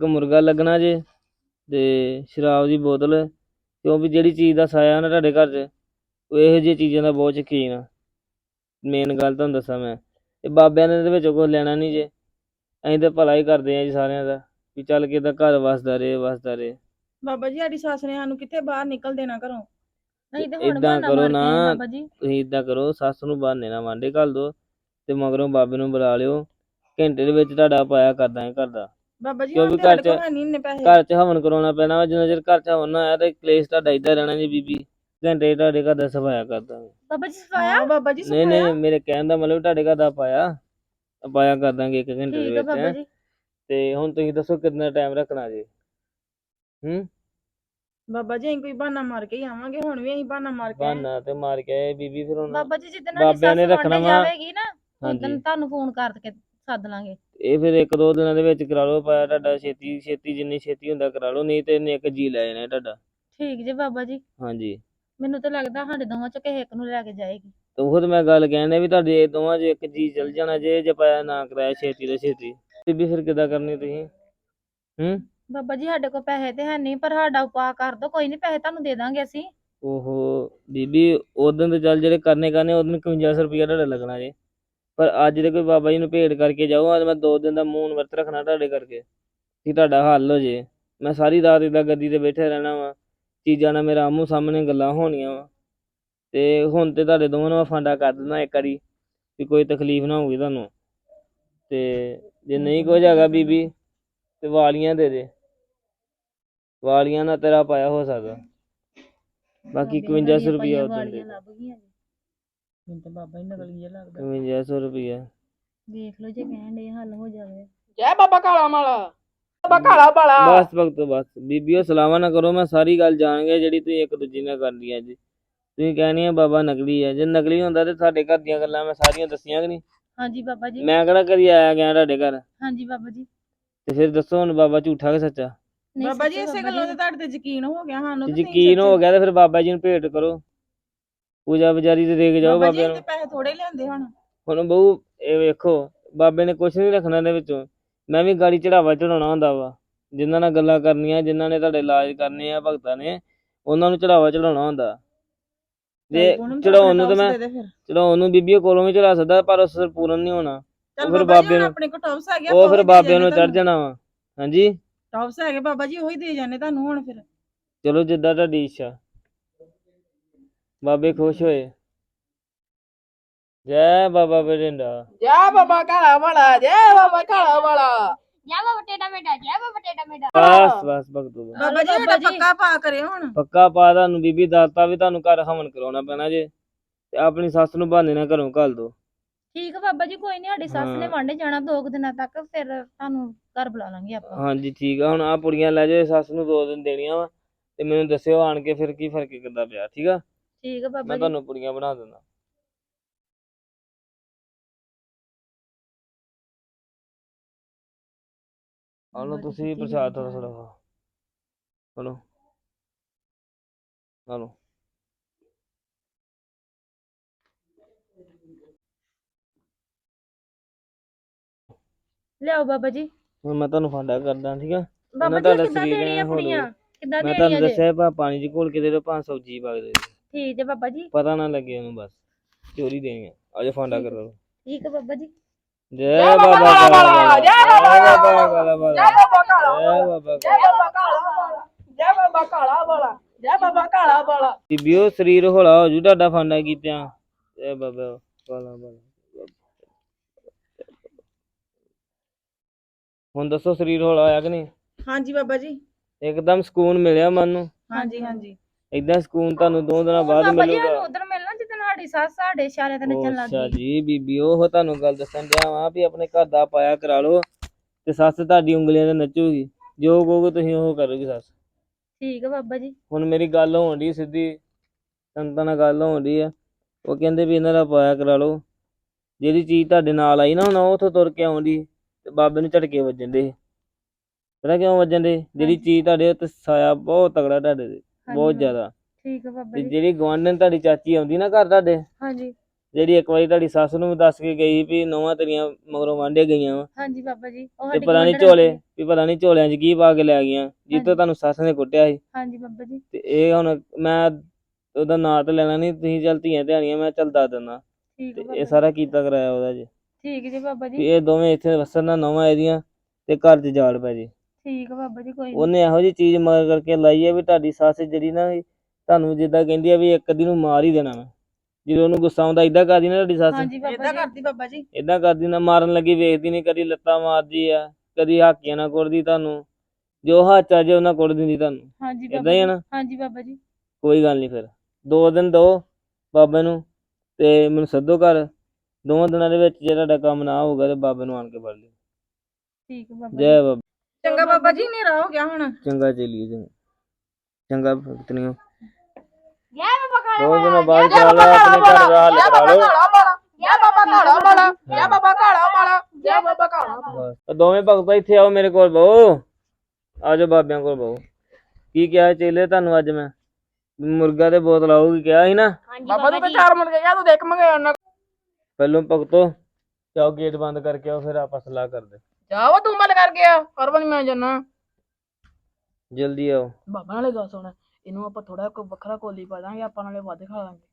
ਇੱਕ ਮੁਰਗਾ ਲੱਗਣਾ ਜੇ ਤੇ ਸ਼ਰਾਬ ਦੀ ਬੋਤਲ ਕਿਉਂਕਿ ਜਿਹੜੀ ਚੀਜ਼ ਦਾ ਸਾਇਆ ਨਾ ਤੁਹਾਡੇ ਘਰ 'ਚ ਉਹ ਇਹੋ ਜਿਹੀ ਚੀਜ਼ਾਂ ਦਾ ਬਹੁਤ ਸ਼ੌਕੀਨ ਆ। ਮੇਨ ਗੱਲ ਤੁਹਾਨੂੰ ਦੱਸਾਂ ਮੈਂ ਤੇ ਬਾਬਿਆਂ ਨੇ ਇਹਦੇ ਵਿੱਚ ਕੁਝ ਲੈਣਾ ਨਹੀਂ ਜੇ। ਅਸੀਂ ਤਾਂ ਭਲਾ ਹੀ ਕਰਦੇ ਆ ਜੀ ਸਾਰਿਆਂ ਦਾ ਵੀ ਚੱਲ ਕੇ ਤਾਂ ਘਰ ਵਸਦਾ ਰਹੇ ਵਸਦਾ ਰਹੇ। ਬਾਬਾ ਜੀ ਸਾਡੀ ਸੱਸ ਨੇ ਸਾਨੂੰ ਕਿੱਥੇ ਬਾਹਰ ਨਿਕਲ ਦੇਣਾ ਘਰੋਂ? ਨਹੀਂ ਤੇ ਹੁਣ ਏਦਾਂ ਬਹਾਨਾ ਕਰੋ ਨਾ, ਬਾਬਾ ਜੀ। ਤੁਸੀਂ ਇਦਾਂ ਕਰੋ ਸੱਸ ਨੂੰ ਬਹਾਨੇ ਨਾਲ ਵਾਂਡੇ ਘੱਲ ਦੋ ਤੇ ਮਗਰੋਂ ਬਾਬੇ ਨੂੰ ਬੁਲਾ ਲਿਓ। ਘੰਟੇ ਦੇ ਵਿੱਚ ਤੁਹਾਡਾ ਪਾਇਆ ਕਰਦਾ ਹੈ ਘਰ ਦਾ। ਬਾਬਾ ਜੀ ਕਿਉਂਕਿ ਹੁਣ ਤੁਹਾਡੇ ਘਰ 'ਚ- ਕੋਲ ਹੈ ਨਹੀਂ ਇੰਨੇ ਪੈਸੇ। ਘਰ 'ਚ ਹਵਨ ਕਰਾਉਣਾ ਪੈਣਾ ਵਾ ਜਿੰਨਾ ਚਿਰ ਘਰ 'ਚ ਹਵਨ ਨਾ ਆਇਆ ਤੇ ਕਲੇਸ਼ ਤੁਹਾਡਾ ਏਦਾਂ ਰਹਿਣਾ ਜੀ ਬੀਬੀ। ਘੰਟੇ ਤੁਹਾਡੇ ਘਰ ਦਾ ਸਫਾਇਆ ਕਰਦਾ ਬਾਬਾ ਜੀ ਹਾਂ ਸਫਾਇਆ ਬਾਬਾ ਜੀ ਨਹੀਂ। ਨਹੀਂ ਮੇਰੇ ਕਹਿਣ ਦਾ ਮਤਲਬ ਤੁਹਾਡੇ ਘਰ ਦਾ ਪਾਇਆ। ਪਾਇਆ ਕਰ ਦਾਂਗੇ ਇੱਕ ਘੰਟੇ ਦੇ ਠੀਕ ਹੈ ਵਿੱਚ ਬਾਬਾ ਹੈਂ। ਜੀ। ਤੇ ਹੁਣ ਤੁਸੀਂ ਦੱਸੋ ਕਿੰਨਾ ਟਾਈਮ ਰੱਖਣਾ ਜੀ। ਹੂੰ? ਬਾਬਾ ਜੀ ਅਸੀਂ ਕੋਈ ਬਹਾਨਾ ਮਾਰ ਕੇ ਹੀ ਆਵਾਂਗੇ ਹੁਣ ਵੀ ਅਸੀਂ ਬਹਾਨਾ ਮਾਰ ਕੇ ਆਏ। ਬਹਾਨਾ ਤੇ ਮਾਰ ਕੇ ਆਏ ਬੀਬੀ ਫਿਰ ਹੁਣ ਬਾਬਾ ਜੀ ਜਿੱਦਣ ਬਾਬਿਆਂ ਨੇ ਸਾਡੀ ਸੱਸ ਰੱਖਣਾ ਵਾਂਡੇ ਵਾ। ਜਾਵੇਗੀ ਨਾ ਉਦੋਂ ਹਾਂਜੀ। ਤੁਹਾਨੂੰ ਫੋਨ ਕਰਕੇ ਸੱਦ ਲਾਂਗੇ। ਇਹ ਫਿਰ ਇੱਕ ਦੋ ਦਿਨਾਂ ਦੇ ਵਿੱਚ ਕਰਾ ਲਓ ਪਾਇਆ ਤੁਹਾਡਾ ਛੇਤੀ ਛੇਤੀ ਜਿੰਨੀ ਛੇਤੀ ਹੁੰਦਾ ਕਰਾ ਲਓ ਨਹੀਂ ਤੇ ਇਹਨੇ ਇੱਕ ਜੀ ਲੈ ਜਾਣਾ ਤੁਹਾਡਾ। ਠੀਕ ਜੀ ਬਾਬਾ ਜੀ। ਹਾਂਜੀ। ਮੈਨੂੰ ਤਾਂ ਲੱਗਦਾ ਸਾਡੇ ਦੋਵਾਂ ਚੋਂ ਕਿਸੇ ਇੱਕ ਨੂੰ ਲੈ ਕੇ ਜਾਏਗੀ। ਤੇ ਉਹ ਤੇ ਮੈਂ ਗੱਲ ਕਹਿੰਦਾ ਵੀ ਤੁਹਾਡੇ ਦੋਵਾਂ 'ਚ ਇੱਕ ਜੀ ਚਲ ਜਾਣਾ ਜੇ ਜੇ ਪਾਇਆ ਨਾ ਕਰਾਇਆ ਛੇਤੀ ਤੋਂ ਛੇਤੀ। ਬੀਬੀ ਫਿਰ ਕਿੱਦਾਂ ਕਰਨੀ ਤੁਸੀਂ? ਹੂੰ? ਬਾਬਾ ਜੀ ਸਾਡੇ ਕੋਲ ਪੈਸੇ ਤੇ ਹੈ ਨਹੀਂ ਪਰ ਸਾਡਾ ਉਪਾਅ ਕਰ ਦੋ ਕੋਈ ਨਹੀਂ ਪੈਸੇ ਤੁਹਾਨੂੰ ਦੇ ਦਾਂਗੇ ਅਸੀਂ। ਓਹੋ ਬੀਬੀ ਉਦੋਂ ਤੇ ਚੱਲ ਜਿਹੜੇ ਕਰਨੇ ਕਰਨੇ ਉਦੋਂ 5100 ਰੁਪਇਆ ਤੁਹਾਡਾ ਲੱਗਣਾ ਜੇ। ਪਰ ਅੱਜ ਦੇ ਕੋਈ ਬਾਬਾ ਜੀ ਨੂੰ ਭੇਟ ਕਰਕੇ ਜਾਓ ਅੱਜ ਮੈਂ ਦੋ ਦਿਨ ਦਾ ਮੂਨ ਵਰਤ ਰੱਖਣਾ ਤੁਹਾਡੇ ਕਰਕੇ ਕਿ ਤੁਹਾਡਾ ਹੱਲ ਹੋ ਜੇ। ਮੈਂ ਸਾਰੀ ਰਾਤ ਇਦਾਂ ਗੱਦੀ ਤੇ ਬੈਠੇ ਰਹਿਣਾ ਵਾ ਚੀਜ਼ਾਂ ਨਾਲ ਮੇਰਾ ਆਮੋ ਸਾਹਮਣੇ ਗੱਲਾਂ ਹੋਣੀਆਂ ਵਾ। ਤੇ ਹੁਣ ਤੇ ਤੁਹਾਡੇ ਦੋਵਾਂ ਨੂੰ ਫਾਂਡਾ ਕਰ ਦਿੰਦਾ ਇੱਕ ਵਾਰੀ ਵੀ ਕੋਈ ਤਕਲੀਫ ਨਾ ਹੋਊਗੀ ਤੁਹਾਨੂੰ। ਤੇ ਜੇ ਨਹੀਂ ਕੁਝ ਹੈਗਾ ਬੀਬੀ ਤੇ ਵਾਲੀਆਂ ਦੇ ਦੇ। ਵਾਲੀਆਂ ਨਾਲ ਤੇਰਾ ਪਾਇਆ ਹੋ ਸਕਦਾ। ਬਾਕੀ 5100 ਰੁਪਇਆ ਉਦੋਂ ਦੇ। ਲੱਭ ਗਈਆਂ ਜੀ ਮੈਨੂੰ ਤਾਂ ਬਾਬਾ ਹੀ ਨਕਲੀ ਜਿਹਾ ਲੱਗਦਾ। 5100 ਰੁਪਇਆ ਦੇਖ ਲਓ ਜੇ ਕਹਿਣ ਦੇ ਹੱਲ ਹੋ ਜਾਵੇ। ਜੈ ਬਾਬਾ ਕਾਲਾ ਮਾਲਾ ਬਾਬਾ ਕਾਲਾ ਬਾਲਾ। ਬਸ ਵਕਤ ਬਸ। ਬੀਬੀਓ ਸਲਾਵਾ ਨਾ ਕਰੋ ਮੈਂ ਸਾਰੀ ਗੱਲ ਜਾਣ ਗਿਆ ਜਿਹੜੀ ਤੁਸੀਂ ਇੱਕ ਦੂਜੀ ਨਾਲ ਕਰਦੀ ਹੈ ਜੀ। ਤੁਸੀਂ ਕਹਿਣੀ ਆ ਬਾਬਾ ਨਕਲੀ ਹੈ ਜੇ ਨਕਲੀ ਹੁੰਦਾ ਤੇ ਸਾਡੇ ਘਰ ਦੀਆਂ ਗੱਲਾਂ ਮੈਂ ਸਾਰੀਆਂ ਦੱਸੀਆਂ ਕਿ ਨਹੀਂ? ਹਾਂਜੀ ਬਾਬਾ ਜੀ। ਮੈਂ ਕਿਹੜਾ ਕਰੀ ਆਇਆ ਗਿਆ ਤੁਹਾਡੇ ਘਰ? ਹਾਂਜੀ ਬਾਬਾ ਜੀ। ਤੇ ਫਿਰ ਦੱਸੋ ਹੁਣ ਬਾਬਾ ਝੂਠਾ ਕਿ ਸੱਚਾ? ਨਹੀਂ ਬਾਬਾ ਜੀ ਸੱਚੇ ਇਸੇ ਗੱਲੋਂ ਤੇ ਤੁਹਾਡੇ ਤੇ ਯਕੀਨ ਹੋ ਗਿਆ ਸਾਨੂੰ ਤੇ ਕਿ ਨਹੀਂ ਯਕੀਨ ਹੋ ਸੱਚੇ। ਗਿਆ ਤੇ ਫਿਰ ਬਾਬਾ ਜੀ ਨੂੰ ਭੇਟ ਕਰੋ। ਪੂਜਾ ਬਜਾਰੀ ਤੇ ਦੇ ਕੇ ਜਾਓ ਬਾਬਾ ਜੀ ਬਾਬੇ ਨੂੰ। ਤੇ ਪੈਸੇ ਥੋੜੇ ਲਿਆਂਦੇ ਹੁਣ। ਹੁਣ ਬਹੂ ਇਹ ਵੇਖੋ ਬਾਬੇ ਨੇ ਕੁਛ ਨਹੀਂ ਰੱਖਣਾ ਇਹਦੇ ਵਿੱਚੋਂ। ਮੈਂ ਵੀ ਗਾੜੀ ਚੜਾਵਾ ਚੜਾਉਣਾ ਹੁੰਦਾ ਵਾ। ਜਿਨ੍ਹਾਂ ਨਾਲ ਗੱਲਾਂ ਕਰਨੀਆਂ ਜਿਨ੍ਹਾਂ ਨੇ ਤੁਹਾਡੇ ਇਲਾਜ ਕਰਨੇ ਆ ਭਗਤਾਂ ਨੇ ਉਹਨਾਂ ਨੂੰ ਚੜਾਵਾ ਚੜਾਉਣਾ ਹੁੰਦਾ। ਜੇ ਚੜਾਉਣ ਨੂੰ ਤਾਂ ਮੈਂ। ਚੜਾਉਣ ਨੂੰ ਬੀਬੀਆਂ ਕੋਲੋਂ ਵੀ ਚੜਾ ਸਕਦਾ ਪਰ ਉਸ ਪੂਰਨ ਨਹੀਂ ਹੋਣਾ। ਉਹ ਫਿਰ ਬਾਬਾ ਬਾਬੇ ਨੂੰ- ਆਪਣੇ ਕੋਲ ਟੌਪਸ ਆ ਗਿਆ ਉਹ ਫਿਰ ਬਾਬਿਆਂ ਨੂੰ ਚੜ ਜਾਣਾ ਵਾ। ਹਾਂਜੀ? ਟੌਪਸ ਹੈਗੇ ਬਾਬਾ ਜੀ ਉਹੀ ਦੇ ਜਾਣੇ ਤੁਹਾਨੂੰ ਹੁਣ ਫਿਰ। ਚਲੋ ਜਿੱਦਾਂ ਤੁਹਾਡੀ ਇੱਛਾ। ਬਾਬੇ ਖੁਸ਼ ਹੋਏ। ਜੈ ਬਾਬਾ ਬਰਿੰਦਾ ਜੈ ਬਾਬਾ ਕਾਲਾ ਵਾਲਾ ਜੈ ਬਾਬਾ ਕਾਲਾ ਵਾਲਾ। ਜੈ ਬਾਬਾ ਟੇਡਾ ਮੇਡਾ ਜੈ ਬਾਬਾ ਟੇਡਾ ਮੇਡਾ। ਬਸ ਬਸ ਭਗਤੋ ਬਸ। ਬਾਬਾ ਜੀ ਬਾਬਾ ਜੀ। ਪੱਕਾ ਪਾ ਕਰਿਓ ਹੁਣ। ਪੱਕਾ ਪਾ ਤੁਹਾਨੂੰ ਬੀਬੀ ਦਾਤਾ ਵੀ ਤੁਹਾਨੂੰ ਘਰ ਹਵਨ ਕਰਾਉਣਾ ਪੈਣਾ ਜੇ। ਤੇ ਆਪਣੀ ਸੱਸ ਨੂੰ ਬਹਾਨੇ ਨਾਲ ਘਰੋਂ ਘੱਲ ਦੋ ਠੀਕ ਆ ਬਾਬਾ ਜੀ ਕੋਈ ਨਹੀਂ ਸਾਡੀ ਸੱਸ ਨੇ। ਵਾਂਡੇ ਜਾਣਾ ਦੋ ਕੁ ਦਿਨਾਂ ਤੱਕ ਫਿਰ ਤੁਹਾਨੂੰ ਘਰ ਬੁਲਾ ਲਾਂਗੇ ਆਪਾਂ। ਹਾਂਜੀ ਠੀਕ ਆ। ਹੁਣ ਆ ਪੁੜੀਆਂ ਲੈ ਜਾਓ ਸੱਸ ਨੂੰ ਦੋ ਦਿਨ ਦੇਣੀਆਂ ਵਾ। ਤੇ ਮੈਨੂੰ ਦੱਸਿਓ ਆਣ ਕੇ ਫਿਰ ਕੀ ਫ਼ਰਕ ਕਿੱਦਾਂ ਪਿਆ ਠੀਕ ਆ? ਠੀਕ ਆ ਬਾਬਾ ਮੈਂ ਜੀ। ਤੁਹਾਨੂੰ ਪੁੜੀਆਂ ਬਣਾ ਦਿੰਦਾ। ਆ ਲਓ ਤੁਸੀਂ ਸੱਚੀ ਪ੍ਰਸ਼ਾਦ ਗੱਲ ਥੋੜਾ। ਥੋੜਾ ਖਾ ਲਓ ਆ ਲਓ। ਲਿਆਓ ਬਾਬਾ ਜੀ। ਹੁਣ ਮੈਂ ਤੁਹਾਨੂੰ ਫਾਂਡਾ ਕਰਦਾ ਠੀਕ ਆ? ਬਾਬਾ ਜੀ ਤੁਹਾਡਾ ਕਿੱਦਾਂ ਸਰੀਰ ਦੇਣੀਆਂ ਐਂ ਹੋ ਕੁੜੀਆਂ ਕਿੱਦਾਂ ਮੈਂ ਤੁਹਾਨੂੰ ਦੇਣੀਆਂ ਜੇ? ਦੱਸਿਆ ਪਾ ਪਾਣੀ ਚ ਘੋਲ ਕੇ ਦੇ ਦਿਓ ਭਾਂ ਸਬਜ਼ੀ ਪਾ ਕੇ ਦੇ ਦਿਓ। ਠੀਕ ਹੈ ਬਾਬਾ ਜੀ। ਪਤਾ ਨਾ ਲੱਗੇ ਉਹਨੂੰ ਬਸ ਚੋਰੀ ਦੇਣੀਆਂ ਆਜੋ ਫਾਂਡਾ ਕਰੋ। ਠੀਕ ਹੈ ਬਾਬਾ ਜੀ। ਜੈ ਬਾਬਾ ਕਾਲਾ ਜੈ ਬਾਬਾ ਕਾਲਾ ਬਾਬਾ ਜੈ ਬਾਬਾ ਕਾਲਾ ਜੈ ਬਾਬਾ ਜੈ ਬਾਬਾ ਕਾਲਾ ਵਾਲਾ ਜੈ ਬਾਬਾ ਕਾਲਾ ਵਾਲਾ ਜੈ ਬਾਬਾ ਕਾਲਾ ਵਾਲਾ ਬੀਬੀਓ ਸਰੀਰ ਹੌਲਾ ਹੋ ਜੂ ਤੁਹਾਡਾ ਫਾਂਡਾ ਕੀਤਿਆਂ। ਜੈ ਬਾਬਾ ਕਾਲਾ ਬਾਬਾ ਹੁਣ ਦੱਸੋ ਸਰੀਰ ਹੌਲਾ ਹੋਇਆ ਕਿ ਨਹੀਂ? ਹਾਂਜੀ ਬਾਬਾ ਜੀ। ਇੱਕਦਮ ਸਕੂਨ ਮਿਲਿਆ ਮਨ ਨੂੰ? ਹਾਂਜੀ ਹਾਂਜੀ। ਏਦਾਂ ਸਕੂਨ ਤੁਹਾਨੂੰ ਦੋ ਦਿਨਾਂ ਬਾਅਦ ਬਾਬਾ ਮਿਲੂਗਾ। ਉਧਰ ਮਿਲਣਾ ਜਿੱਦਣ ਸਾਡੀ ਸੱਸ ਸਾਡੇ ਇਸ਼ਾਰੇ ਤੇ ਨੱਚਣ ਲੱਗ ਅੱਛਾ ਗਈ। ਜੀ ਬੀਬੀਓ ਉਹ ਤੁਹਾਨੂੰ ਗੱਲ ਦੱਸਣ ਦਿਆ ਵਾਂ ਵੀ ਆਪਣੇ ਘਰ ਦਾ ਪਾਇਆ ਕਰਾ ਲਓ ਤੇ ਸੱਸ ਤੁਹਾਡੀ ਉਂਗਲੀਆਂ ਤੇ ਨੱਚੂਗੀ। ਜੋ ਕਹੋਗੇ ਤੁਸੀਂ ਉਹ ਕਰੋਗੇ ਸੱਸ। ਠੀਕ ਹੈ ਬਾਬਾ ਜੀ। ਹੁਣ ਮੇਰੀ ਗੱਲ ਹੋਣ ਦੀ ਸਿੱਧੀ ਸੰਤਾਂ ਨਾਲ ਗੱਲ ਹੋਣ ਦੀ ਆ। ਉਹ ਕਹਿੰਦੇ ਵੀ ਇਹਨਾਂ ਦਾ ਪਾਇਆ ਕਰਾ ਲਓ। ਜਿਹੜੀ ਚੀਜ਼ ਤੁਹਾਡੇ ਨਾਲ ਆਈ ਨਾ ਹੁਣ ਉਹ ਉੱਥੋਂ ਤੁਰ ਕੇ ਆਉਂਦੀ ਤੇ ਬਾਬੇ ਨੂੰ ਝਟਕੇ ਵੱਜਣ ਦੇ। ਪਤਾ ਕਿਉਂ ਵੱਜਣ ਦੇ? ਜਿਹੜੀ। ਚੀਜ਼ ਤੁਹਾਡੇ ਉੱਤੇ ਸਾਇਆ ਬਹੁਤ ਤਗੜਾ ਤੁਹਾਡੇ ਹਾਂਜੀ ਬਹੁਤ ਜ਼ਿਆਦਾ। ਠੀਕ ਹੈ ਬਾਬਾ ਤੇ ਜੀ। ਜਿਹੜੀ ਗਵਾਂਢਣ ਤੁਹਾਡੀ ਚਾਚੀ ਆਉਂਦੀ ਨਾ ਘਰ ਤੁਹਾਡੇ? ਹਾਂਜੀ। ਜਿਹੜੀ ਇੱਕ ਵਾਰੀ ਤੁਹਾਡੀ ਸੱਸ ਨੂੰ ਵੀ ਦੱਸ ਕੇ ਗਈ ਵੀ ਨੌਵਾਂ ਤੇਰੀਆਂ ਮਗਰੋਂ ਵਾਂਡੇ ਗਈਆਂ ਵਾ। ਹਾਂਜੀ ਬਾਬਾ ਜੀ ਉਹ ਤੇ ਸਾਡੀ ਪਤਾ ਨਹੀਂ ਗੁਆਂਢਣ ਝੋਲੇ ਸੀ। ਵੀ ਪਤਾ ਨਹੀਂ ਝੋਲਿਆਂ 'ਚ ਕੀ ਪਾ ਕੇ ਲੈ ਗਈਆਂ ਜਿੱਤੋਂ ਹਾਂਜੀ। ਤੁਹਾਨੂੰ ਸੱਸ ਨੇ ਕੁੱਟਿਆ ਸੀ। ਹਾਂਜੀ ਬਾਬਾ ਜੀ। ਤੇ ਇਹ ਹੁਣ ਮੈਂ ਉਹਦਾ ਨਾਂ ਤਾਂ ਲੈਣਾ ਨਹੀਂ ਤੁਸੀਂ ਚੱਲ ਧੀਆਂ ਧਿਆਣੀਆਂ ਮੈਂ ਚੱਲ ਦੱਸ ਦਿੰਦਾ। ਠੀਕ ਤੇ ਬਾਬਾ ਇਹ ਜੀ। ਸਾਰਾ ਕੀਤਾ ਕਰਾਇਆ ਉਹਦਾ ਜੀ। ਠੀਕ ਜੀ ਬਾਬਾ ਵੀ ਜੀ ਇਹ ਦੋਵੇਂ ਇੱਥੇ ਵਸਣ ਨਾ ਨੌਵਾਂ ਇਹਦੀਆਂ ਤੇ ਘਰ 'ਚ ਜਾੜ ਪੈ ਜੇ। ਠੀਕ ਆ ਬਾਬਾ ਜੀ ਕੋਈ ਨੀ। ਉਹਨੇ ਇਹੋ ਜੀ ਚੀਜ਼ ਮਗਰ ਕਰਕੇ ਲਾਈ ਹੈ ਵੀ ਤੁਹਾਡੀ ਸੱਸ ਜਿਹੜੀ ਨਾ ਵੀ ਤੁਹਾਨੂੰ ਜਿੱਦਾਂ ਕਹਿੰਦੀ ਆ ਵੀ ਇੱਕ ਅੱਧੀ ਨੂੰ ਮਾਰ ਹੀ ਦੇਣਾ ਮੈਂ ਜਦੋਂ ਉਹਨੂੰ ਗੁੱਸਾ ਆਉਂਦਾ ਇਦਾਂ ਕਰਦੀ ਨਾ ਤੁਹਾਡੀ ਸੱਸ। ਹਾਂਜੀ ਬਾਬਾ ਏਦਾਂ ਜੀ। ਕਰਦੀ ਬਾਬਾ ਜੀ। ਇਦਾਂ ਕਰਦੀ ਨਾ ਮਾਰਨ ਲੱਗੀ ਵੇਖਦੀ ਨਹੀਂ ਕਦੀ ਲੱਤਾਂ ਮਾਰਦੀ ਆ ਕਦੀ ਹਾਕੀਆਂ ਨਾਲ ਕੁੱਟਦੀ ਤੁਹਾਨੂੰ। ਜੋ ਹੱਥ ਆ ਜੇ ਉਹਨਾਂ ਕੁੱਟ ਦਿੰਦੀ ਤੁਹਾਨੂੰ। ਹਾਂਜੀ ਹੀ ਆ ਜੀ। ਨਾ? ਹਾਂਜੀ ਬਾਬਾ ਜੀ। ਕੋਈ ਗੱਲ ਨਹੀਂ ਫਿਰ। ਦੋ ਦਿਨ ਦੋ ਬਾਬੇ ਨੂੰ ਤੇ ਮੈਨੂੰ ਸੱਦੋ ਘਰ। ਦੋਵਾਂ ਦਿਨਾਂ ਦੇ ਵਿੱਚ ਜੇ ਤੁਹਾਡਾ ਕੰਮ ਨਾ ਹੋਊਗਾ ਤੇ ਬਾਬੇ ਨੂੰ ਆਣ ਕੇ ਫੜ ਲਿਓ। ਠੀਕ ਆ ਬਾਬਾ ਜੈ ਜੀ। ਬਾਬਾ। ਚੰਗਾ ਬਾਬਾ ਜੀ ਹਨੇਰਾ ਹੋ ਗਿਆ ਹੁਣ। ਚੰਗਾ ਚਲੀਏ ਚੰਗਾ। ਚੰਗਾ ਭਗਤਨੀਓ ਜੈ ਬਾਬਾ ਕਾਲਾ ਦੋ ਦਿਨਾਂ ਬਾਅਦ ਜੈ ਚੱਲ ਆਪਣੇ ਘਰ ਦਾ ਹੱਲ ਜੈ ਕਰਾ ਬਾਬਾ ਲਓ ਜੈ ਬਾਬਾ ਕਾਲਾ ਵਾਲਾ ਜੈ ਬਾਬਾ ਕਾਲਾ ਵਾਲਾ ਜੈ ਬਾਬਾ ਕਾਲਾ ਬਸ ਉਹ ਦੋਵੇਂ ਭਗਤ ਇੱਥੇ ਆਓ ਮੇਰੇ ਕੋਲ ਬਹੁ। ਆਜੋ ਬਾਬਿਆਂ ਕੋਲ ਬਹੁ। ਕੀ ਕਿਹਾ ਚੇਲੇ ਤੁਹਾਨੂੰ ਅੱਜ ਮੈਂ? ਮੁਰਗਾ ਤੇ ਬੋਤਲ ਆਊਗੀ ਕਿਹਾ ਸੀ ਨਾ? ਬਾਬਾ ਬਾਬਾ ਤੂੰ ਚਾਰ ਕੇ ਗਿਆ ਤੂੰ ਦੇਖ ਮੰਗੇ ਉਹਨਾਂ ਪਹਿਲੋਂ ਭਗਤੋ ਜਾਓ ਗੇਟ ਬੰਦ ਕਰਕੇ ਆਓ ਫਿਰ ਆਪਾਂ ਸਲਾਹ ਕਰਦੇ। ਜਾਵਾ ਤੂੰ ਮਲ ਕਰ ਗਿਆ ਹਰ ਵਾਰੀ ਮੈਂ ਜਾਣਾ ਜਲਦੀ ਆਓ। ਬਾਬਾ ਨਾਲੇ ਗੱਲ ਸੁਣ ਇਹਨੂੰ ਆਪਾਂ ਥੋੜਾ ਕੋਈ ਵੱਖਰਾ ਕੋਲੀ ਪਾ ਦਾਂਗੇ ਆਪਾਂ ਨਾਲੇ ਵੱਧ ਖਾ ਲਾਂਗੇ।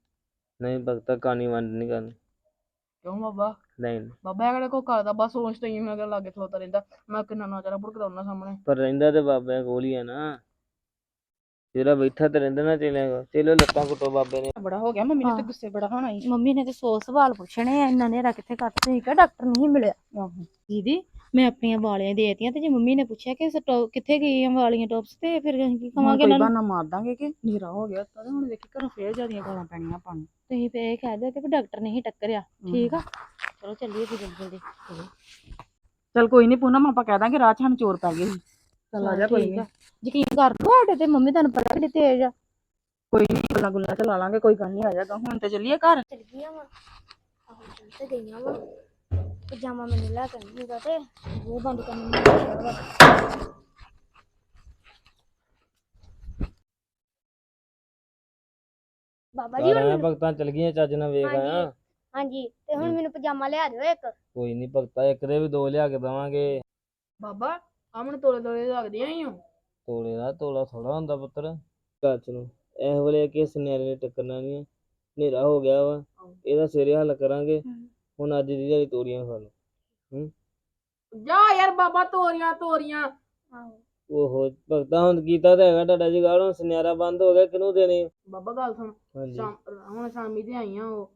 ਨਹੀਂ ਭਗਤਾ ਕਹਾਣੀ ਵੰਡ ਨਹੀਂ ਕਰਨੀ। ਕਿਉਂ ਬਾਬਾ? ਨਹੀਂ। ਬਾਬਾ ਇਹ ਕਿਹੜੇ ਕੋ ਕਰਦਾ ਬਸ ਸੋਚ ਤੇ ਹੀ ਮੈਂ ਕਿਹਾ ਲਾਗੇ ਖਲੋਤਾ ਰਹਿੰਦਾ। ਮੈਂ ਕਿੰਨਾ ਨਾ ਚਾਰਾ ਭੁੜਕਦਾ ਉਹਨਾਂ ਸਾਹਮਣੇ। ਪਰ ਰਹਿੰਦਾ ਤੇ ਬਾਬਿਆਂ ਕੋਲ ਹੀ ਆ ਨਾ। ਜਿਹੜਾ ਬੈਠਾ ਤੇ ਰਹਿੰਦਾ ਨਾ ਚੇਲਿਆਂ ਕੋਲ। ਚਲੋ ਲੱਤਾਂ ਕੁੱਟੋ ਬਾਬੇ ਨੇ। ਬੜਾ ਹੋ ਗਿਆ ਮੰਮੀ ਨੇ ਤੇ ਗੁੱਸੇ ਬੜਾ ਹੋਣਾ ਹੀ ਮੰਮੀ ਨੇ ਤੇ ਸੌ ਸਵਾਲ ਪੁੱਛਣੇ ਆ ਇੰਨਾ ਨੇਰਾ ਕਿੱਥੇ ਕੱਟ ਤੁਸੀਂ ਕਿਹਾ ਡਾਕਟਰ ਨਹੀਂ ਮਿਲਿਆ। ਦੀਦੀ ਮੈਂ ਆਪਣੀਆਂ ਵਾਲੀਆਂ ਦੇਤੀਆਂ ਤੇ ਜੇ ਮੰਮੀ ਨੇ ਪੁੱਛਿਆ ਕਿ ਸਟੋ- ਕਿੱਥੇ ਗਈ ਆ ਵਾਲੀਆਂ ਟੌਪਸ ਤੇ ਫਿਰ ਅਸੀਂ ਕੀ ਕਵਾਂਗੇ ਕੋਈ ਇਹਨਾਂ ਨੂੰ? ਬਹਾਨਾ ਮਾਰ ਦਾਂਗੇ ਕਿ ਨੀਰਾ ਹੋ ਗਿਆ ਤਾਂ ਹੁਣ ਵੇਖੀ ਘਰੋਂ ਫੇਰ ਜਿਆਦੀਆਂ ਗਾਲਾਂ ਪੈਣੀਆਂ ਆਪਾਂ ਨੂੰ। ਤੁਸੀਂ ਫੇਰ ਇਹ ਕਹਿ ਦਿਓ ਕਿ ਵੀ ਡਾਕਟਰ ਨਹੀਂ ਟੱਕਰਿਆ ਠੀਕ ਆ? ਚਲੋ ਚੱਲੀਏ ਫਿਰ ਜਲਦੀ ਜਲਦੀ। ਚਲ ਕੋਈ ਨਹੀਂ ਪੂਨਮ ਆਪਾਂ ਕਹਿ ਦਾਂਗੇ ਰਾਹ ਚ ਸਾਨੂੰ ਚੋਰ ਪੈ ਗਏ ਸੀ। ਚੱਲ ਆ ਜਾ ਕੋਈ ਠੀਕ ਨਹੀਂ ਆ। ਯਕੀਨ ਕਰ ਲਓ ਸਾਡੇ ਤੇ ਮੰਮੀ ਤੁਹਾਨੂੰ ਪਤਾ ਕਿਹੜੀ ਤੇਜ਼ ਆ। ਕੋਈ ਨਹੀਂ ਗੱਲਾਂ ਗੁੱਲਾਂ ਚ ਲਾ ਲਾਂਗੇ ਕੋਈ ਗੱਲ ਨਹੀਂ ਆ ਜਾਗਾ ਹੁਣ ਤੇ ਚੱਲੀਏ ਘਰ। ਚਲ ਗਈਆਂ ਵਾ। ਆਹੋ ਚੱਲ ਤੇ ਗਈਆਂ ਵਾ। ਪਜਾਮਾ ਮੈਨੂੰ ਲੈ ਕੇ ਨਹੀਂ ਤੇ ਉਹ ਬੰਦ ਕਰਨ ਨੂੰ ਕਿਹਾ ਵਾ। ਬਾਬਾ ਜੀ ਹੁਣ ਮੈਨੂੰ- ਭਗਤਾਂ ਚਲ ਗਈਆਂ ਚੱਜ ਨਾਲ ਵੇਖ ਹਾਂਜੀ। ਆਇਆ। ਹਾਂਜੀ ਤੇ ਹੁਣ ਮੈਨੂੰ ਪਜਾਮਾ ਲਿਆ ਦਿਓ ਇੱਕ। ਕੋਈ ਨਹੀਂ ਭਗਤਾ ਇੱਕ ਦੇ ਵੀ ਦੋ ਲਿਆ ਕੇ ਦਵਾਂਗੇ। ਬਾਬਾ ਆਮਣ ਤੋਲੇ ਤੋਲੇ ਲੱਗਦੀਆਂ ਹੀ ਹੋ ਤੋਲੇ ਦਾ ਤੋਲਾ ਥੋੜਾ ਹੁੰਦਾ ਪੁੱਤਰ। ਘਰ ਚ ਨੂੰ ਇਹ ਵੇਲੇ ਕਿ ਸੁਨਿਆਰੇ ਨੇ ਟੱਕਰਨਾ ਨਹੀਂ ਹਨੇਰਾ ਹੋ ਗਿਆ ਵਾ। ਇਹਦਾ ਸਵੇਰੇ ਹੱਲ ਕਰਾਂਗੇ। ਹੁਣ ਅੱਜ ਦੀ ਜਿਹੜੀ ਤੋਰੀਆਂ ਖਾ ਲਓ ਜਾ ਯਾਰ ਬਾਬਾ ਤੋਰੀਆਂ ਤੋਰੀਆਂ। ਓਹੋ ਭਗਤਾ ਹੁਣ ਕੀਤਾ ਤਾਂ ਹੈਗਾ ਤੁਹਾਡਾ ਜਗਾੜ ਹੁਣ ਸੁਨਿਆਰਾ ਬੰਦ ਹੋ ਗਿਆ ਕਿਹਨੂੰ ਦੇਣੇ ਬਾਬਾ ਗੱਲ ਸੁਣ ਹਾਂਜੀ। ਸ਼ਾਮ ਹੁਣ ਸ਼ਾਮੀ ਤੇ ਆਈਆਂ ਉਹ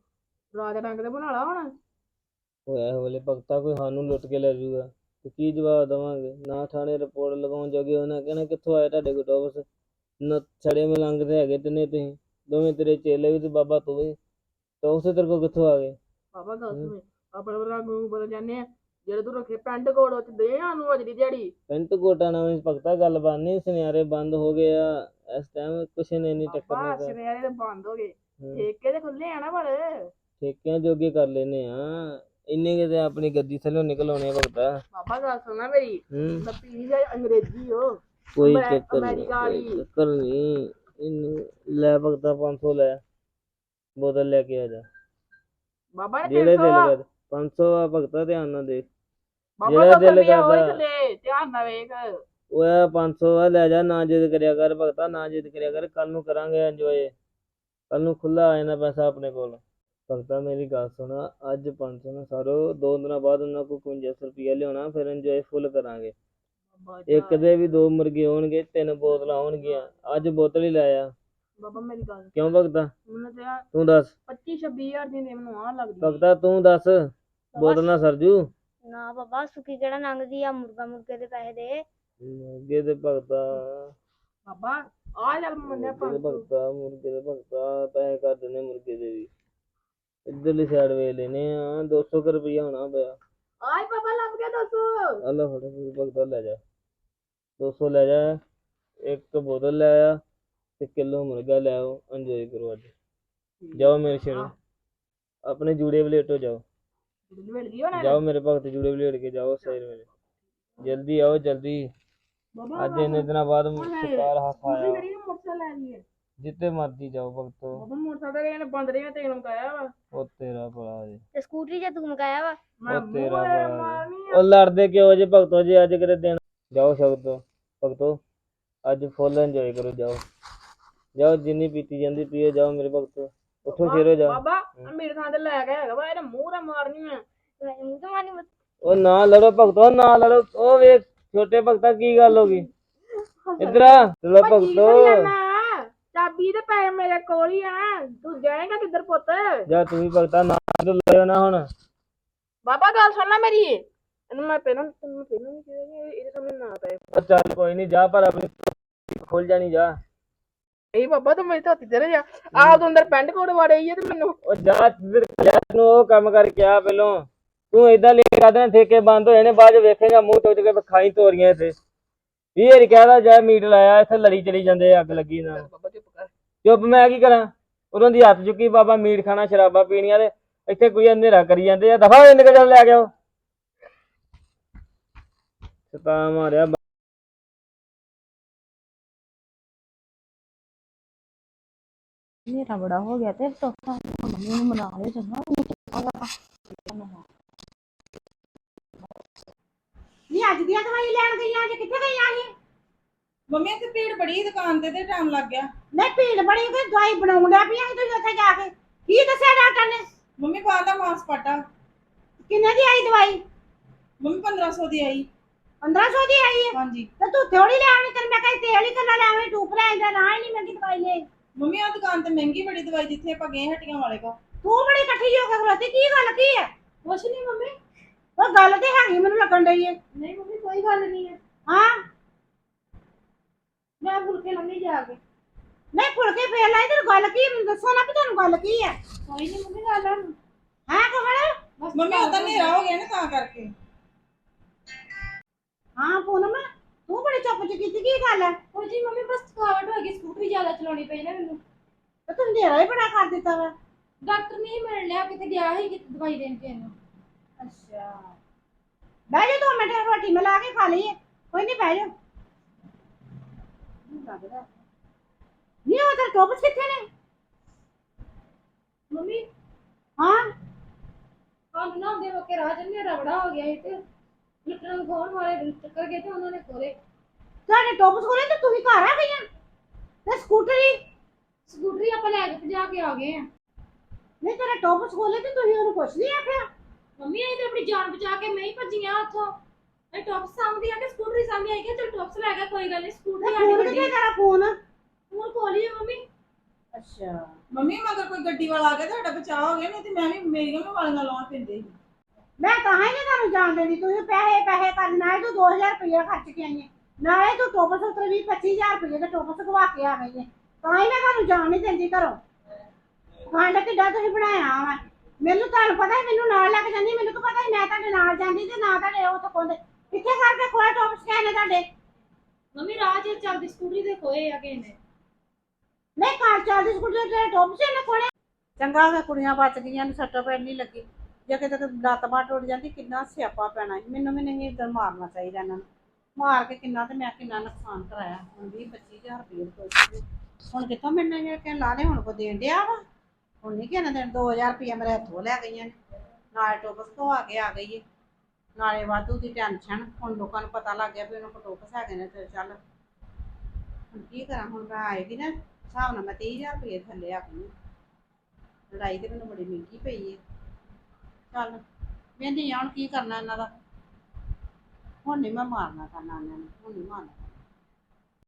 ਰਾਤ ਦੇ ਟੰਗ ਤੇ ਬਣਾ ਲਾ ਹੁਣ। ਹੋਇਆ ਇਹ ਵੇਲੇ ਭਗਤਾ ਕੋਈ ਸਾਨੂੰ ਲੁੱਟ ਕੇ ਲੈ ਜਾਊਗਾ ਤੇ ਕੀ ਜਵਾਬ ਦਵਾਂਗੇ? ਨਾ ਥਾਣੇ ਰਿਪੋਰਟ ਲਗਾਉਣ ਜੋਗੇ ਉਹਨਾਂ ਕਹਿਣਾ ਕਿੱਥੋਂ ਆਇਆ ਤੁਹਾਡੇ ਕੋਲ ਟੋਪਸ ਨਾ ਛੜੇ ਮਲੰਗ ਤੇ ਹੈਗੇ ਤਿੰਨੇ ਤੁਸੀਂ ਦੋਵੇਂ ਤੇਰੇ ਚੇਲੇ ਵੀ ਤੇ ਬਾਬਾ ਤੂੰ ਵੀ। ਟੋਪਸ ਤੇਰੇ ਕੋਲ ਕਿੱਥੋਂ ਆ ਗਏ? ਬਾਬਾ ਗੱਲ ਸੁਣ ਆਪਣੇ ਰੰਗ ਨੂੰ ਬਦਲ ਜਾਂਦੇ ਆ। ਜਿਹੜੇ ਤੂੰ ਰੱਖੇ ਪੈਂਟ ਕੋਟ ਵਿੱਚ ਦੇ ਸਾਨੂੰ ਅਜਦੀ ਦਿਹਾੜੀ। ਪੈਂਟ ਕੋਟਾ ਨਾਲ ਭਗਤਾ ਗੱਲ ਬਾਨੀ ਸੁਨਿਆਰੇ ਬੰਦ ਹੋ ਗਏ ਆ। ਇਸ ਟਾਈਮ ਕੁਛ ਨੇ ਨਹੀਂ ਬਾਬਾ ਟੱਕਰਨਾ ਤਾਂ। ਸਿਰੇ ਵਾਲੇ ਤੇ ਬੰਦ ਹੋ ਗਏ। ਠੇਕੇ ਤੇ ਖੁੱਲੇ ਆ ਨਾ ਪਰ। ਠੇਕਿਆਂ ਜੋਗੇ ਕਰ ਲੈਨੇ ਆ। ਇੰਨੇ ਕਿਤੇ ਆਪਣੀ ਗੱਦੀ ਥੱਲੋਂ ਨਿਕਲ ਆਉਣੇ ਆ ਭਗਤਾ। ਬਾਬਾ ਗੱਲ ਸੁਣਾ ਮੇਰੀ। ਹੂੰ। ਲੱਪੀ ਜਾਏ ਅੰਗਰੇਜ਼ੀ ਹੋ ਕੋਈ ਚੱਕਰ ਨਹੀਂ। ਚੱਕਰ ਨਹੀਂ। ਇਹਨੂੰ ਲੈ ਭਗਤਾ 500 ਲੈ। ਬੋਤਲ ਲੈ ਕੇ ਆ ਜਾ। ਬਾਬਾ ਨੇ ਜਿਹੜੇ 300 ਦਿਲ ਆ। ਕਰ 500 ਆ ਭਗਤਾ ਧਿਆਨ ਨਾਲ ਦੇਖ। ਬਾਬਾ ਜਿਹੜਾ ਦਿਲ ਕਰਦਾ ਕਰਦਾ। ਥੱਲੇ ਧਿਆਨ ਨਾਲ ਵੇਖ। ਓਏ 500 ਆ ਲੈ ਜਾ ਨਾ ਜਿੱਦ ਕਰਿਆ ਕਰ ਭਗਤਾ ਨਾ ਜਿੱਦ ਕਰਿਆ ਕਰ ਕੱਲ ਨੂੰ ਕਰਾਂਗੇ ਇੰਜੋਏ ਕੱਲ ਨੂੰ ਖੁੱਲਾ ਆ ਜਾਣਾ ਪੈਸਾ ਆਪਣੇ ਕੋਲ। ਭਗਤਾ ਮੇਰੀ ਗੱਲ ਸੁਣ ਅੱਜ 500 ਨਾ ਸਾਰੋ ਦੋ ਦਿਨਾਂ ਬਾਅਦ ਉਹਨਾਂ ਕੋਲ 55 ਰੁਪਇਆ ਲਿਆਉਣਾ ਫਿਰ ਇੰਜੋਏ ਫੁੱਲ ਕਰਾਂਗੇ। ਬਾਬਾ ਇੱਕ ਦੇ ਵੀ ਦੋ ਮੁਰਗੇ ਹੋਣਗੇ ਤਿੰਨ ਬੋਤਲਾਂ ਹੋਣਗੀਆਂ ਅੱਜ ਬੋਤਲ ਹੀ ਲਾਇਆ ਬਾਬਾ ਮੇਰੀ ਗੱਲ ਕਿਉਂ ਭਗਤਾ? ਮੈਨੂੰ ਤੇ ਦੱਸ। 25 26000 ਦੀ ਮੈਨੂੰ ਆ ਲੱਗਦੀ ਭਗਤਾ ਤੂੰ ਦੱਸ। ਬੋਤਲ ਨਾ ਸਰਜੂ। ਨਾ ਬਾਬਾ ਸੁੱਕੀ ਕਿਹੜਾ ਲੰਘਦੀ ਆ ਮੁਰਗਾ ਮੁਰਗੇ ਦੇ ਪੈਸੇ ਦੇ। ਮੁਰਗੇ ਦੇ ਭਗਤਾ। ਬਾਬਾ ਆ ਦੇ ਪੰਜ ਭਗਤਾ ਮੁਰਗੇ ਦੇ ਭਗਤਾ ਪੈਸੇ ਕਰ ਦਿੰਦੇ ਮੁਰਗੇ ਦੇ ਵੀ। ਇੱਧਰਲੀ ਸਾਈਡ ਵੇ ਲੈਨੇ ਆ 200 ਕੁ ਰੁਪਈਆ ਹੋਣਾ ਪਿਆ। ਆਏ ਬਾਬਾ ਲੱਭ ਗਿਆ ਦੱਸੋ ਅੱਲਾ ਫੜ ਭਗਤਾ ਲੈ ਜਾ। 200 ਲੈ ਜਾ ਇੱਕ ਬੋਤਲ ਲੈ ਆ। ਤੇ ਕਿਲੋ ਮੁਰਗਾ ਲੈ ਆਓ ਇੰਜੋਏ ਕਰੋ ਅੱਜ। ਜਾਓ ਮੇਰੇ ਸ਼ੇਰੋ। ਆਪਣੇ ਜੂੜੇ ਵਲੇਟੋ ਜਾਓ। ਮਿਲ ਗਈ ਹੋਣਾ ਜਾਓ ਮੇਰੇ ਭਗਤ ਜੂੜੇ ਵਲੇਟ ਕੇ ਜਾਓ ਸਹੀ ਵੇਲੇ ਜਲਦੀ ਆਓ ਜਲਦੀ। ਅੱਜ ਇੰਨੇ ਦਿਨਾਂ ਬਾਅਦ ਸ਼ਿਕਾਰ ਹੱਥ ਆਇਆ। ਮੇਰੀ ਮੋਟਰਸਾਈਕਲ ਹੈ। ਜਿੱਤੇ ਮਰਜ਼ੀ ਜਾਓ ਭਗਤੋ। ਮੋਟਰਸਾਈਕਲ ਇਹਨੇ ਬੰਦ ਰਹੀਆਂ ਤੇਲ ਮਕਾਇਆ ਵਾ। ਉਹ ਤੇਰਾ ਭਲਾ ਜੀ ਤੇ ਸਕੂਟਰੀ ਜੇ ਤੂੰ ਮਕਾਇਆ ਵਾ? ਮੈਂ ਉਹ ਤੇਰਾ ਭਲਾ। ਉਹ ਲੜਦੇ ਕਿਉਂ ਜੇ ਭਗਤੋ? ਜੀ ਅੱਜ ਕਿਤੇ ਦਿਨ ਜਾਓ ਸ਼ਬਦ ਭਗਤੋ ਅੱਜ ਫੁੱਲ ਇੰਜੋਏ ਕਰੋ ਜਾਓ। ਜਾਓ ਜਿੰਨੀ ਪੀਤੀ ਜਾਂਦੀ ਪੀਓ ਜਾਓ ਮੇਰੇ ਭਗਤੋ। ਉੱਠੋ ਸ਼ੇਰੋ ਜਾਓ। ਬਾਬਾ ਆਹ ਮੇਰੇ ਥਾਂ ਤੇ ਲੈ ਕੇ ਹੈਗਾ ਵਾ ਇਹਨੇ ਮੂੰਹ ਨਾ ਮਾਰਨੀ ਮੈਂ ਮੂੰਹ ਤੇ ਮਾਰਨੀ ਮਤ ਉਹ ਨਾ ਲੜੋ ਭਗਤੋ ਨਾ ਲੜੋ ਉਹ ਵੇਖ ਛੋਟੇ ਭਗਤਾ ਕੀ ਗੱਲ ਹੋ ਗਈ? ਇੱਧਰ ਆ ਚਲੋ ਭਗਤੋ। ਨਾ ਚਾਬੀ ਤੇ ਪਏ ਮੇਰੇ ਕੋਲ ਹੀ ਆ। ਤੂੰ ਜਾਏਗਾ ਕਿੱਧਰ ਪੁੱਤ? ਜਾ ਤੂੰ ਵੀ ਭਗਤਾ ਨਾ ਲੜਿਓ ਨਾ ਹੁਣ। ਬਾਬਾ ਗੱਲ ਸੁਣ ਲੈ ਮੇਰੀ। ਇਹਨੂੰ ਮੈਂ ਪਹਿਲਾਂ ਤੈਨੂੰ ਪਹਿਲਾਂ ਵੀ ਕਿਹਾ ਕਿ ਇਹਦੇ ਸਾਹਮਣੇ ਨਾ ਪਏ। ਉਹ ਚੱਲ ਕੋਈ ਨਹੀਂ ਜਾ ਪਰ ਆਪਣੀ ਖੁੱਲ ਜਾਣੀ ਜਾ। ਇਹ ਬਾਬਾ ਤੂੰ ਮੇਰੀ ਧੋਤੀ ਤੇ ਜਾ। ਆਹ ਤੂੰ ਅੰਦਰ ਪੈਂਟ ਕੋਟ ਵਾੜੇ ਹੀ ਆ ਤੇ ਮੈਨੂੰ ਉਹ ਜਾ ਇੱਧਰ ਜਾ ਤੈਨੂੰ ਉਹ ਕੰਮ ਕਰਕੇ ਆ ਪਹਿਲੋਂ। ਤੂੰ ਏਦਾਂ ਲੈ ਕੇ ਆਦਣਾ ਠੇਕੇ ਬੰਦ ਹੋ ਜਾਣੇ ਬਾਅਦ ਵੇਖੇਗਾ ਮੂੰਹ ਚੁੱਕ ਕੇ ਖਾਈ ਤੋਰੀਆਂ ਇੱਥੇ। ਵੀ ਇਹ ਕਹਿਦਾ ਜਾ ਮੀਟ ਲਾਇਆ ਇੱਥੇ ਲੜੀ ਚਲੀ ਜਾਂਦੇ ਅੱਗ ਲੱਗੀ ਨਾ ਬਾਬਾ ਚੁੱਪ ਕਰ। ਚੁੱਪ ਮੈਂ ਕੀ ਕਰਾਂ? ਉਦੋਂ ਦੀ ਹੱਥ ਚੁੱਕੀ ਬਾਬਾ ਮੀਟ ਖਾਣਾ ਸ਼ਰਾਬਾਂ ਪੀਣੀਆਂ ਤੇ ਇੱਥੇ ਕੋਈ ਹਨੇਰਾ ਕਰੀ ਜਾਂਦੇ ਆ। ਦਫਾ ਹੋ ਕਿ ਲੈ ਕੇ ਆਓ ਸਤਾ ਮਾਰਿਆ ਹਨੇਰਾ ਬੜਾ ਹੋ ਗਿਆ ਤੇ ਤੋਤਾ ਮੰਮੀ ਨੂੰ ਮਨਾ ਲਿਆ ਚੰਗਾ। ਨਹੀਂ ਅੱਜ ਦੀਆਂ ਦਵਾਈ ਲੈਣ ਗਈਆਂ ਅੱਜ ਕਿੱਥੇ ਗਈਆਂ ਸੀ ਮੰਮੀ ਇੱਥੇ ਭੀੜ ਬੜੀ ਦੁਕਾਨ ਤੇ ਤੇ ਟਾਈਮ ਲੱਗ ਗਿਆ। ਨਹੀਂ ਭੀੜ ਬੜੀ ਕੋਈ ਦਵਾਈ ਬਣਾਉਣ ਡਿਆ ਪਈਆਂ ਸੀ ਤੁਸੀਂ ਉੱਥੇ ਜਾ ਕੇ। ਕੀ ਦੱਸਿਆ ਡਾਕਟਰ ਨੇ? ਮੰਮੀ ਬਾਹਰ ਦਾ ਮਾਸ ਪਾਟਾ। ਕਿੰਨੇ ਦੀ ਆਈ ਦਵਾਈ? ਮੰਮੀ 1500 ਦੀ ਆਈ। 1500 ਦੀ ਆਈ ਹੈ? ਹਾਂਜੀ। ਤੇ ਤੂੰ ਥੋੜੀ ਲੈ ਆਵੀਂ ਤੈਨੂੰ ਮੈਂ ਕਹੀ ਤੇਲ ਹੀ ਕੱਲਾ ਲੈ ਆਵੀਂ ਟੂਪ ਲੈ ਆਂਦਾ ਨਾ ਹੀ ਨਹੀਂ ਮਹਿੰਗੀ ਦਵਾਈ ਲੈ ਮੰਮੀ ਆ ਦੁਕਾਨ ਤੇ ਮਹਿੰਗੀ ਬੜੀ ਦਵਾਈ ਜਿੱਥੇ ਆਪਾਂ ਗਏ ਹੱਟੀਆਂ ਵਾਲੇ ਕੋ ਤੂੰ ਬੜੀ ਇਕੱਠੀ ਹੋ ਕੇ ਖਲੋਤੀ ਕੀ ਗੱਲ ਕੀ ਹੈ ਕੁਛ ਨਹੀਂ ਮੰਮੀ। ਉਹ ਗੱਲ ਤੇ ਹੈਗੀ ਮੈਨੂੰ ਲੱਗਣ ਡਈ ਹੈ ਨਹੀਂ ਮੰਮੀ ਕੋਈ ਗੱਲ ਨਹੀਂ ਹੈ ਹਾਂ? ਮੈਂ ਫੁਲਕੇ ਲੰਮੀ ਜਾ ਕੇ। ਨਹੀਂ ਫੁਲਕੇ ਫੇਰ ਲਾਈ ਤੈਨੂੰ ਗੱਲ ਕੀ? ਮੈਨੂੰ ਦੱਸੋ ਨਾ ਵੀ ਤੁਹਾਨੂੰ ਗੱਲ ਕੀ ਹੈ ਕੋਈ ਨਹੀਂ ਮੰਮੀ ਗੱਲ ਆ। ਹੈ ਕਮਲ? ਮੰਮੀ ਉਦੋਂ ਹਨੇਰਾ ਹੋ ਗਿਆ ਨਾ ਤਾਂ ਕਰਕੇ। ਹਾਂ ਪੂਨਮ? ਤੂੰ ਬੜੀ ਚੁੱਪ ਚ ਕੀਤੀ ਕੀ ਗੱਲ ਹੈ ਉਹ ਜੀ ਮੰਮੀ ਬਸ ਥਕਾਵਟ ਹੋ ਗਈ ਸਕੂਟਰੀ ਜ਼ਿਆਦਾ ਚਲਾਉਣੀ ਪਈ ਨਾ ਮੈਨੂੰ। ਤੇ ਤੂੰ ਹਨੇਰਾ ਹੀ ਬੜਾ ਕਰ ਦਿੱਤਾ ਵਾ। ਡਾਕਟਰ ਨਹੀਂ ਮਿਲ ਲਿਆ ਕਿਤੇ ਗਿਆ ਸੀ ਕਿਤੇ ਦਵਾਈ ਦੇਣ ਕੇ ਇਹਨੂੰ ਅੱਛਾ। ਬਹਿ ਜਾ ਦੋ ਮਿੰਟ ਰੋਟੀ ਮੈਂ ਲਾ ਕੇ ਖਾ ਲਈ ਹੈ ਕੋਈ ਨਹੀਂ ਬਹਿ ਜਾ। ਨਹੀਂ ਉਹ ਤਾਂ ਟੋਪਸ ਕਿੱਥੇ ਨੇ। ਮੰਮੀ। ਹਾਂ। ਸਾਨੂੰ ਨਾ ਮੌਕੇ ਰਾਹ ਚ ਹਨੇਰਾ ਬੜਾ ਹੋ ਗਿਆ ਸੀ ਤੇ। ਲੁੱਟਣ ਖੋਣ ਵਾਲੇ ਚੱਕਰ ਗਏ ਤੇ ਉਹਨਾਂ ਨੇ ਖੋਲੇ ਤੁਹਾਡੇ ਟੋਪਸ ਕੋਲੇ ਤੇ ਤੁਸੀਂ ਘਰ ਆ ਗਈਆਂ। ਤੇ ਸਕੂਟਰੀ? ਸਕੂਟਰੀ ਆਪਾਂ ਲੈ ਕੇ ਭਜਾ ਕੇ ਆ ਗਏ ਆ। ਨਹੀਂ ਤੇਰੇ ਟੋਪਸ ਕੋਲੇ ਤੇ ਤੁਸੀਂ ਉਹਨੂੰ ਕੁਛ ਨਹੀਂ ਆਖਿਆ ਮੰਮੀ ਅਸੀਂ ਤੇ ਆਪਣੀ ਜਾਨ ਬਚਾ ਕੇ ਮੈਂ ਹੀ ਭੱਜੀਆਂ ਉੱਥੋਂ। ਇਹ ਟੌਪਸ ਸਾਹਮਣੇ ਆ ਕੇ ਸਕੂਟਰੀ ਸਾਹਮਣੇ ਆਈ ਕਿ ਚਲ ਟੌਪਸ ਲੈ ਗਿਆ ਕੋਈ ਗੱਲ ਨਹੀਂ ਸਕੂਟਰੀ ਆਣੀ ਫੋਨ ਗੱਡੀ। ਕਿੱਥੇ ਤੇਰਾ ਫੋਨ? ਹੁਣ ਕੋਲ ਹੀ ਆ ਮੰਮੀ। ਅੱਛਾ। ਮੰਮੀ ਮਗਰ ਕੋਈ ਗੱਡੀ ਵਾਲਾ ਆ ਗਿਆ ਤੁਹਾਡਾ ਬਚਾਅ ਹੋ ਗਿਆ ਨਹੀਂ ਤੇ ਮੈਂ ਵੀ ਮੇਰੀਆਂ ਵੀ ਵਾਲੀਆਂ ਲਾਉਣ ਪੈਂਦੇ ਸੀ। ਮੈਂ ਤਾਂ ਹੀ ਨਹੀਂ ਤੁਹਾਨੂੰ ਜਾਣ ਦੇਣੀ ਤੁਸੀਂ ਪੈਸੇ ਪੈਸੇ ਕਰ ਨਾਲੇ ਤੂੰ 2000 ਰੁਪਏ ਖਰਚ ਕੇ ਆਈ ਹੈ ਨਾਲੇ ਤੂੰ ਟੋਪਸ ਉੱਤੇ ਵੀ 25000 ਰੁਪਏ ਦੇ ਟੋਪਸ ਗਵਾ ਕੇ ਆ ਗਈ ਹੈ ਤਾਂ ਹੀ ਮੈਂ ਤੁਹਾਨੂੰ ਜਾਣ ਨਹੀਂ ਦਿੰਦੀ ਘਰੋਂ। ਖੰਡ ਕਿੱਡਾ ਤੁਸੀਂ ਬਣਾਇਆ ਵਾ। ਮੈਨੂੰ ਤੁਹਾਨੂੰ ਪਤਾ ਹੈ ਮੈਨੂੰ ਨਾਲ ਲੱਗ ਜਾਂਦੀ ਮੈਨੂੰ ਤਾਂ ਪਤਾ ਹੀ ਮੈਂ ਤੁਹਾਡੇ ਨਾਲ ਜਾਂਦੀ ਤੇ ਨਾ ਤੁਹਾਡੇ ਉਹ ਤੋਂ ਕੋਂਦੇ ਕਿੱਥੇ ਕਰਕੇ ਖੋਏ ਟੋਪਸ ਕਹਿੰਦੇ ਤੁਹਾਡੇ? ਮੰਮੀ ਰਾਹ 'ਚ ਚੱਲਦੀ ਸਕੂਟਰੀ ਦੇ ਖੋਏ ਆ ਕਿਸੇ ਨੇ। ਨਹੀਂ ਕਾਰ ਚੱਲਦੀ ਸਕੂਟਰ ਤੇ ਟੋਪਸ ਨੇ ਕੋਲੇ ਚੰਗਾ ਕਿ ਕੁੜੀਆਂ ਬਚ ਗਈਆਂ ਨੇ ਸੱਟਾ ਪੈਣ ਨਹੀਂ ਲੱਗੀ। ਜੇ ਕਿਤੇ ਲੱਤ ਬਾਹ ਟੁੱਟ ਜਾਂਦੀ, ਕਿੰਨਾ ਸਿਆਪਾ ਪੈਣਾ ਸੀ ਮੈਨੂੰ ਵੀ ਨਹੀਂ ਇੱਧਰ ਮਾਰਨਾ ਚਾਹੀਦਾ ਇਹਨਾਂ ਨੂੰ। ਮਾਰ ਕੇ ਕਿੰਨਾ ਤੇ ਮੈਂ ਕਿੰਨਾ ਨੁਕਸਾਨ ਕਰਾਇਆ। ਹੁਣ ਵੀ 25000 ਰੁਪਏ ਕੋਈ ਹੁਣ ਕਿੱਥੋਂ ਮਿਲਣੇ ਜੇ ਕਿ ਲਾਲੇ ਹੁਣ ਕੋ ਦੇਣ ਡਿਆ ਵਾ? ਹੁਣ ਨਹੀਂ ਕਿਹਨਾਂ ਦੇਣ। 2000 ਰੁਪਏ ਮੇਰੇ ਹੱਥੋਂ ਲੈ ਗਈਆਂ ਨੇ। ਨਾਲ ਟੋਪਸ ਤੋਂ ਆ ਕੇ ਆ ਗਈ ਏ। ਨਾਲੇ ਵਾਧੂ ਦੀ ਟੈਨਸ਼ਨ। ਹੁਣ ਲੋਕਾਂ ਨੂੰ ਪਤਾ ਲੱਗ ਗਿਆ ਵੀ ਉਹਨੂੰ ਕੋਲ ਟੋਪਸ ਹੈਗੇ ਨੇ ਤੇ ਚੱਲ। ਹੁਣ ਕੀ ਕਰਾਂ? ਹੁਣ ਮੈਂ ਆਏਗੀ ਨਾ, ਹਿਸਾਬ ਨਾਲ ਮੈਂ 30000 ਰੁਪਏ ਥੱਲੇ ਆ ਗਈ ਲੜਾਈ ਤੇ ਮੈਨੂੰ ਬੜੀ ਮਹਿੰਗੀ ਪਈ ਏ। ਚੱਲ ਵੇਂਦੀ ਹੁਣ ਕੀ ਕਰਨਾ ਇਹਨਾਂ ਦਾ। ਹੁਣ ਨਹੀਂ ਮੈਂ ਮਾਰਨਾ ਕਰਨਾ ਇਹਨਾਂ ਨੂੰ, ਹੁਣ ਨਹੀਂ ਮਾਰਨਾ।